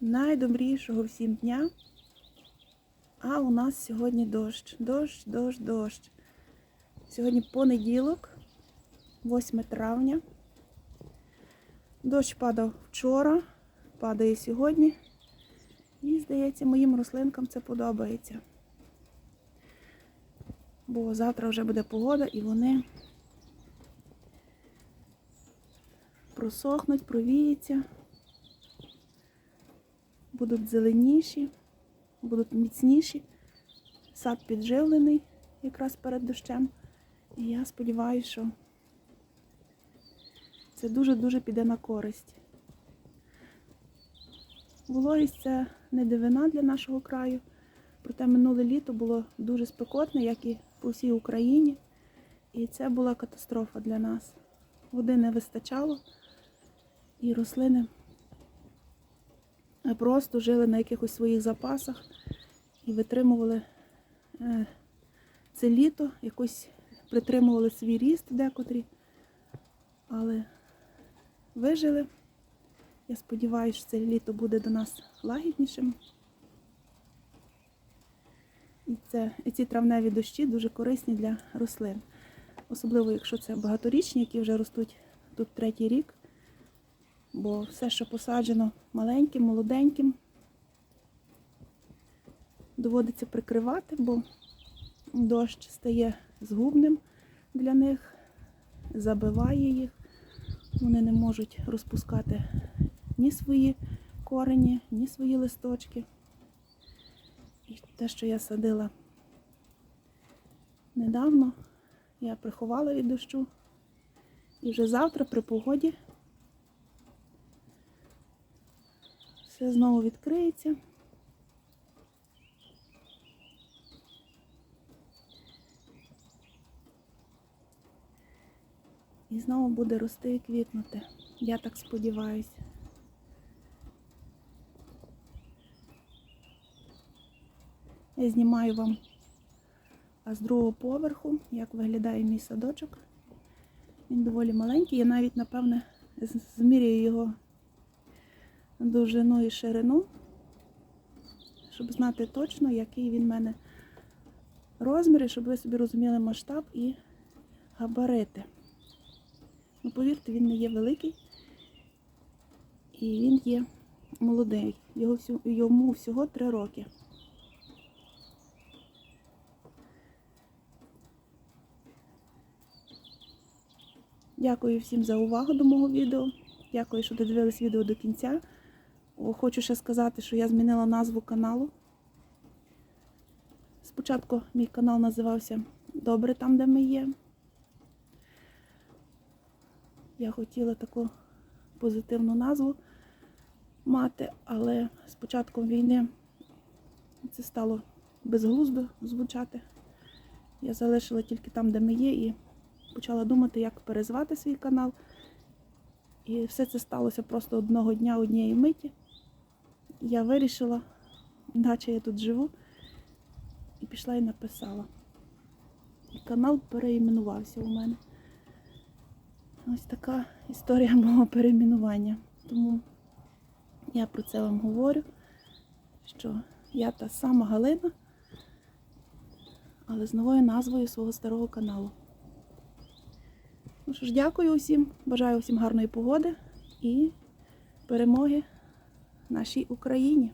найдобрішого всім дня. А у нас сьогодні дощ. Дощ, дощ, дощ. Сьогодні понеділок, 8 травня. Дощ падав вчора, падає сьогодні. І, здається, моїм рослинкам це подобається. Бо завтра вже буде погода і вони просохнуть, провіються, будуть зеленіші, будуть міцніші. Сад підживлений якраз перед дощем. І я сподіваюся, що це дуже-дуже піде на користь. Вологість це не дивина для нашого краю. Проте минуле літо було дуже спекотне, як і по всій Україні. І це була катастрофа для нас. Води не вистачало, і рослини просто жили на якихось своїх запасах і витримували е, це літо, якось притримували свій ріст декотрі, але вижили. Я сподіваюся, що це літо буде до нас лагіднішим. І, це, і ці травневі дощі дуже корисні для рослин. Особливо, якщо це багаторічні, які вже ростуть тут третій рік. Бо все, що посаджено маленьким, молоденьким, доводиться прикривати, бо дощ стає згубним для них, забиває їх. Вони не можуть розпускати ні свої корені, ні свої листочки. І те, що я садила недавно, я приховала від дощу. І вже завтра при погоді все знову відкриється. І знову буде рости і квітнути. Я так сподіваюся. Я знімаю вам з другого поверху, як виглядає мій садочок. Він доволі маленький. Я навіть, напевне, зміряю його довжину і ширину, щоб знати точно, який він в мене розмір, і щоб ви собі розуміли масштаб і габарити. Ну, повірте, він не є великий і він є молодий. Його всю- йому всього 3 роки. Дякую всім за увагу до мого відео. Дякую, що додивились відео до кінця. Хочу ще сказати, що я змінила назву каналу. Спочатку мій канал називався Добре там, де ми є. Я хотіла таку позитивну назву мати, але з початком війни це стало безглуздо звучати. Я залишила тільки там, де ми є, і почала думати, як перезвати свій канал. І все це сталося просто одного дня, однієї миті. Я вирішила, наче я тут живу, і пішла і написала. І канал переіменувався у мене. Ось така історія мого перейменування. Тому я про це вам говорю, що я та сама Галина, але з новою назвою свого старого каналу. Ну що ж, дякую усім, бажаю усім гарної погоди і перемоги нашій Україні.